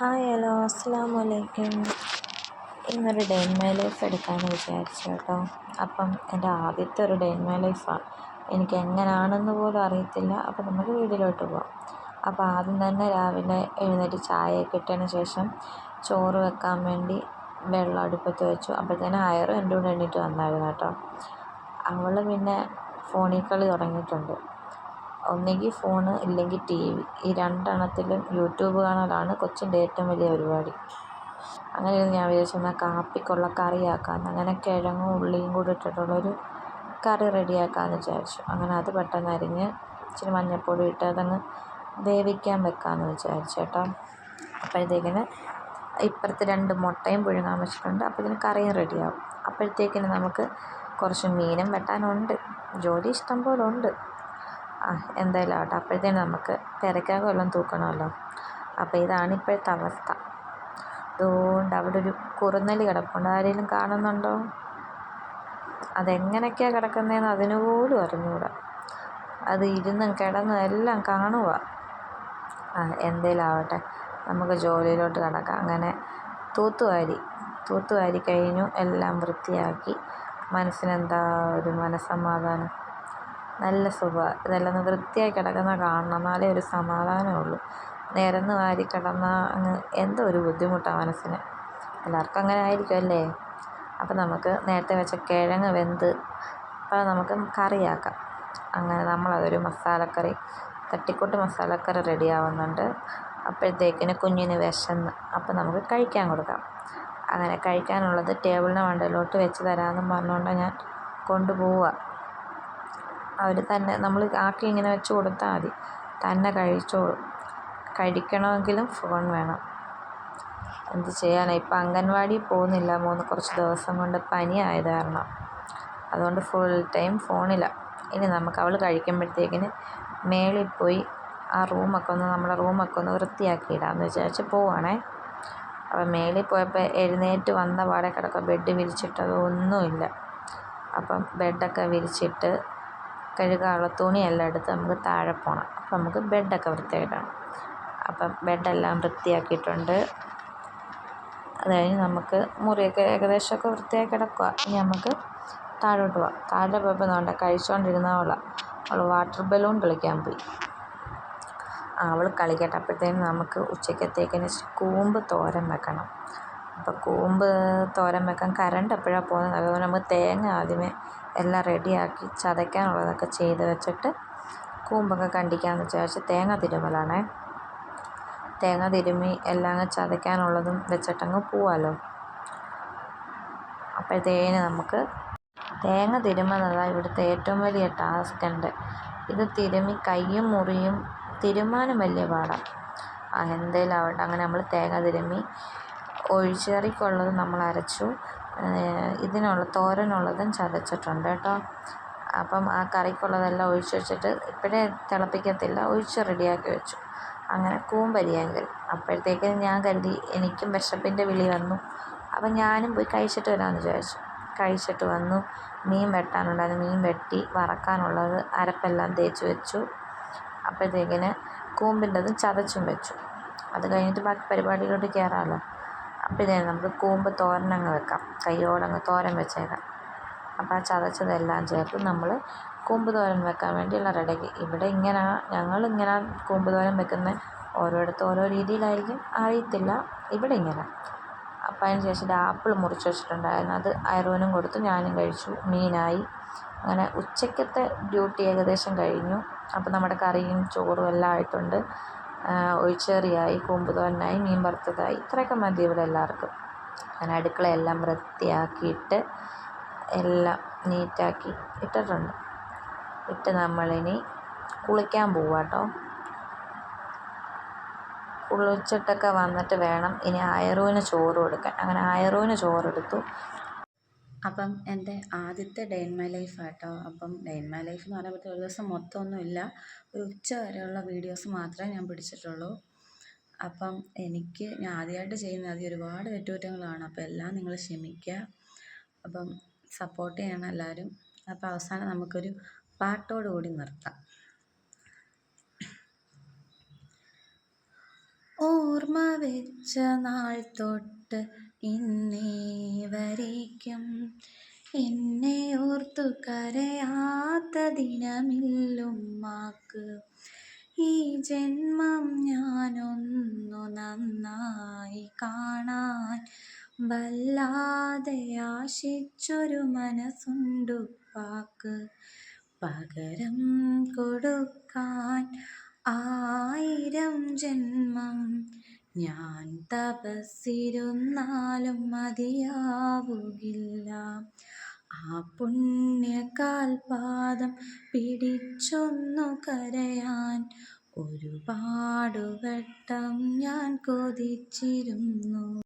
Hi hello. അസ്സാം വലൈക്കും ഇന്നൊരു ഡേ ഇൻ മൈ ലൈഫ് എടുക്കാമെന്ന് വിചാരിച്ചു കേട്ടോ. അപ്പം എന്റെ ആദ്യത്തെ ഒരു ഡേ ഇൻ മൈ ലൈഫാണ് എനിക്ക് എങ്ങനെയാണെന്ന് പോലും അറിയത്തില്ല. അപ്പം നമുക്ക് വീട്ടിലോട്ട് പോവാം. അപ്പോൾ ആദ്യം തന്നെ രാവിലെ എഴുന്നേറ്റ് ചായയൊക്കെ ഇട്ടതിന് ശേഷം ചോറ് വെക്കാൻ വേണ്ടി വെള്ളം അടുപ്പത്ത് വെച്ചു. അപ്പോഴത്തേനും അയറും എന്റെ കൂടെ എണ്ണീറ്റ് വന്നായിരുന്നു കേട്ടോ. അവൾ പിന്നെ ഫോണിൽ കളി തുടങ്ങിയിട്ടുണ്ട്. ഒന്നുകിൽ ഫോണ് ഇല്ലെങ്കിൽ ടി വി. ഈ രണ്ടെണ്ണത്തിലും യൂട്യൂബ് കാണലാണ് കൊച്ചിന്റെ ഏറ്റവും വലിയ പരിപാടി. അങ്ങനെ ഞാൻ വിചാരിച്ചു എന്നാൽ കാപ്പിക്കുള്ള കറിയാക്കാമെന്ന് അങ്ങനെ കിഴങ്ങും ഉള്ളിയും കൂടി ഇട്ടിട്ടുള്ളൊരു കറി റെഡിയാക്കാമെന്ന് വിചാരിച്ചു. അങ്ങനെ അത് പെട്ടെന്ന് അരിഞ്ഞ് ഇച്ചിരി മഞ്ഞൾപ്പൊടി ഇട്ട് അതങ്ങ് വേവിക്കാൻ വെക്കാമെന്ന് വിചാരിച്ചു കേട്ടോ. അപ്പോഴത്തേക്കിന് ഇപ്പുറത്ത് രണ്ട് മുട്ടയും പുഴുങ്ങാൻ വെച്ചിട്ടുണ്ട്. അപ്പോൾ ഇതിന് കറിയും റെഡിയാവും. അപ്പോഴത്തേക്കിന് നമുക്ക് കുറച്ച് മീനും വെട്ടാനുണ്ട്. ജോലി ഇഷ്ടം പോലെ ഉണ്ട്. ആ എന്തായാലും ആവട്ടെ. അപ്പോഴത്തേനും നമുക്ക് തിരക്കാൻ വല്ലതും തൂക്കണമല്ലോ. അപ്പോൾ ഇതാണ് ഇപ്പോഴത്തെ അവസ്ഥ. അതുകൊണ്ട് അവിടെ ഒരു കുറുന്നലി കിടപ്പുണ്ട്. ആരെങ്കിലും കാണുന്നുണ്ടോ? അതെങ്ങനെയൊക്കെയാണ് കിടക്കുന്നതെന്ന് അതിനുപോലും അറിഞ്ഞുകൂടാ. അത് ഇരുന്നും കിടന്നും എല്ലാം കാണുക ആ എന്തേലും ആവട്ടെ. നമുക്ക് ജോലിയിലോട്ട് കിടക്കാം. അങ്ങനെ തൂത്തുവാരി തൂത്തുവാരി കഴിഞ്ഞു. എല്ലാം വൃത്തിയാക്കി. മനസ്സിനെന്താ ഒരു മനസ്സമാധാനം? നല്ല സുഖമാണ് ഇതെല്ലാം വൃത്തിയായി കിടക്കുന്നത് കാണണം. എന്നാലേ ഒരു സമാധാനമുള്ളൂ. നിരന്ന് വാരി കിടന്നാൽ അങ്ങ് എന്തോ ഒരു ബുദ്ധിമുട്ടാണ് മനസ്സിന്. എല്ലാവർക്കും അങ്ങനെ ആയിരിക്കും അല്ലേ അപ്പം നമുക്ക് നേരത്തെ വെച്ച കിഴങ്ങ് വെന്ത് അപ്പോൾ നമുക്ക് കറിയാക്കാം. അങ്ങനെ നമ്മളതൊരു മസാലക്കറി തട്ടിക്കൂട്ട് മസാലക്കറി റെഡി ആവുന്നുണ്ട് അപ്പോഴത്തേക്കിന് കുഞ്ഞിന് വിശന്ന് അപ്പം നമുക്ക് കഴിക്കാൻ കൊടുക്കാം. അങ്ങനെ കഴിക്കാനുള്ളത് ടേബിളിന് മണ്ടയിലോട്ട് വെച്ച് തരാമെന്നും പറഞ്ഞുകൊണ്ടാണ് ഞാൻ കൊണ്ടുപോവുക. അവർ തന്നെ നമ്മൾ ആക്കി ഇങ്ങനെ വെച്ച് കൊടുത്താൽ മതി. തന്നെ കഴിച്ചോളും. കഴിക്കണമെങ്കിലും ഫോൺ വേണം. എന്ത് ചെയ്യാനാണ് ഇപ്പം അംഗൻവാടി പോകുന്നില്ല. മൂന്ന് കുറച്ച് ദിവസം കൊണ്ട് പനി ആയത് കാരണം. അതുകൊണ്ട് ഫുൾ ടൈം ഫോണിലാണ് ഇനി നമുക്ക് അവൾ കഴിക്കുമ്പോഴത്തേക്കിന് മേളിൽ പോയി ആ റൂമൊക്കെ ഒന്ന് നമ്മുടെ റൂമൊക്കെ ഒന്ന് വൃത്തിയാക്കി ഇടാമെന്ന് വിചാരിച്ച് പോവാണേ. അപ്പോൾ മേളിൽ പോയപ്പോൾ എഴുന്നേറ്റ് വന്ന പാടെ കിടക്കുക ബെഡ് വിരിച്ചിട്ടതൊന്നുമില്ല അപ്പം ബെഡൊക്കെ വിരിച്ചിട്ട് കഴുകാനുള്ള തുണിയെല്ലാം എടുത്ത് നമുക്ക് താഴെ പോകണം അപ്പം നമുക്ക് ബെഡൊക്കെ വൃത്തിയാക്കണം അപ്പം ബെഡെല്ലാം വൃത്തിയാക്കിയിട്ടുണ്ട്. അത് കഴിഞ്ഞ് നമുക്ക് മുറിയൊക്കെ ഏകദേശമൊക്കെ വൃത്തിയായി കിടക്കുക. ഇനി നമുക്ക് താഴോട്ട് പോവാം. താഴെ പോയപ്പോൾ നോണ്ട കഴിച്ചുകൊണ്ടിരുന്നവളാണ് അവൾ വാട്ടർ ബലൂൺ കളിക്കാൻ പോയി. അവൾ കളിക്കട്ടെ. അപ്പോഴത്തേനും നമുക്ക് ഉച്ചക്കത്തേക്കിന് കൂമ്പ് തോരൻ വെക്കണം. അപ്പോൾ കൂമ്പ് തോരൻ വെക്കാൻ കറണ്ട് എപ്പോഴാണ് പോകുന്നത്? അതുപോലെ നമുക്ക് തേങ്ങ ആദ്യമേ എല്ലാം റെഡിയാക്കി ചതയ്ക്കാനുള്ളതൊക്കെ ചെയ്ത് വെച്ചിട്ട് കൂമ്പൊക്കെ കണ്ടിക്കാമെന്ന് വിചാരിച്ച് തേങ്ങ തിരുമ്മലാണേ തേങ്ങ തിരുമ്മി എല്ലാം അങ്ങ് ചതയ്ക്കാനുള്ളതും വെച്ചിട്ടങ്ങ് പോവാമല്ലോ അപ്പോഴത്തേന് നമുക്ക് തേങ്ങ തിരുമ്മുന്നതാണ് ഇവിടുത്തെ ഏറ്റവും വലിയ ടാസ്ക് ഉണ്ട് ഇത് തിരുമ്മി കയ്യും മുറിയും തിരുമ്മാനും വലിയ പാടാണ് ആ എന്തേലും ആവട്ടെ. അങ്ങനെ നമ്മൾ തേങ്ങ തിരുമ്മി ഒഴിച്ചുകറിക്കുള്ളത് നമ്മൾ അരച്ചു ഇതിനുള്ള തോരനുള്ളതും ചതച്ചിട്ടുണ്ട് കേട്ടോ. അപ്പം ആ കറിക്കുള്ളതെല്ലാം ഒഴിച്ച് വെച്ചിട്ട് ഇപ്പോഴേ തിളപ്പിക്കത്തില്ല ഒഴിച്ച് റെഡിയാക്കി വെച്ചു. അങ്ങനെ കൂമ്പരിയാങ്കിൽ. അപ്പോഴത്തേക്കും ഞാൻ കരുതി എനിക്കും വിശപ്പിന്റെ വിളി വന്നു. അപ്പം ഞാനും പോയി കഴിച്ചിട്ട് വരാമെന്ന് വിചാരിച്ചു. കഴിച്ചിട്ട് വന്നു. മീൻ വെട്ടാനുണ്ടായിരുന്നു. മീൻ വെട്ടി വറക്കാനുള്ളത് അരപ്പെല്ലാം തേച്ച് വെച്ചു. അപ്പോഴത്തേക്കിന് കൂമ്പിന്റെതും ചതച്ചും വെച്ചു. അത് കഴിഞ്ഞിട്ട് ബാക്കി പരിപാടിയിലോട്ട് കയറാമല്ലോ. പിന്നെ നമുക്ക് കൂമ്പ് തോരനങ്ങ് വെക്കാം. കയ്യോടങ്ങ് തോരൻ വെച്ചേക്കാം. അപ്പം ആ ചതച്ചതെല്ലാം ചേർത്ത് നമ്മൾ കൂമ്പ് തോരൻ വെക്കാൻ വേണ്ടിയുള്ള റെഡിയാക്കി ഇവിടെ ഇങ്ങനെ ഞങ്ങൾ ഇങ്ങനെ കൂമ്പ് തോരൻ വെക്കുന്നത് ഓരോയിടത്തും ഓരോ രീതിയിലായിരിക്കും. അറിയത്തില്ല. ഇവിടെ ഇങ്ങനെ. അപ്പം അതിന് ശേഷം ആപ്പിൾ മുറിച്ച് വെച്ചിട്ടുണ്ടായിരുന്നു. അത് അയറോനും കൊടുത്തു. ഞാനും കഴിച്ചു. മീനായി. അങ്ങനെ ഉച്ചയ്ക്കത്തെ ഡ്യൂട്ടി ഏകദേശം കഴിഞ്ഞു. അപ്പം നമ്മുടെ കറിയും ചോറും എല്ലാം ആയിട്ടുണ്ട്. ഒഴിച്ചുകറിയായി കൂമ്പ് തോരനായി മീൻ വറുത്തതായി. ഇത്രയൊക്കെ മതി ഇവിടെ എല്ലാവർക്കും. അങ്ങനെ അടുക്കളയെല്ലാം വൃത്തിയാക്കിയിട്ട് എല്ലാം നീറ്റാക്കി ഇട്ടിട്ടുണ്ട്. ഇട്ട് നമ്മളിനി കുളിക്കാൻ പോവുക കേട്ടോ കുളിച്ചിട്ടൊക്കെ വന്നിട്ട് വേണം ഇനി അയറുവിന് ചോറ് കൊടുക്കാൻ. അങ്ങനെ അയറുവിന് ചോറെടുത്തു അപ്പം എന്റെ ആദ്യത്തെ ഡേ ഇൻ മൈ ലൈഫ് ആട്ടോ. അപ്പം ഡേ ഇൻ മൈ ലൈഫ് എന്ന് പറയുമ്പോൾ ഒരു ദിവസം മൊത്തമൊന്നുമില്ല ഒരു ഉച്ച വരെയുള്ള വീഡിയോസ് മാത്രമേ ഞാൻ പിടിച്ചിട്ടുള്ളൂ. അപ്പം എനിക്ക് ഞാൻ ആദ്യമായിട്ട് ചെയ്യുന്ന ആദ്യം ഒരുപാട് തെറ്റുകുറ്റങ്ങളാണ്. അപ്പോൾ എല്ലാം നിങ്ങൾ ക്ഷമിക്കുക. അപ്പം സപ്പോർട്ട് ചെയ്യണം എല്ലാവരും. അപ്പോൾ അവസാനം നമുക്കൊരു പാട്ടോടുകൂടി നിർത്താം. ഓർമ്മ വെച്ച നാൾ തൊട്ട് ഇന്നേ വരേക്കും. എന്നെ ഓർത്തു കരയാത്ത ദിനമില്ലുമ്മാക്ക്. ഈ ജന്മം ഞാനൊന്നു നന്നായി കാണാൻ വല്ലാതെ ആശിച്ചൊരു മനസ്സുണ്ടുപ്പാക്ക് പകരം കൊടുക്കാൻ ആയിരം ജന്മം ഞാൻ തപസ്സിരുന്നാലും മതിയാവുകില്ല. ആ പുണ്യകാൽപാദം പിടിച്ചൊന്നു കരയാൻ ഒരുപാടു വട്ടം ഞാൻ കൊതിച്ചിരുന്നു.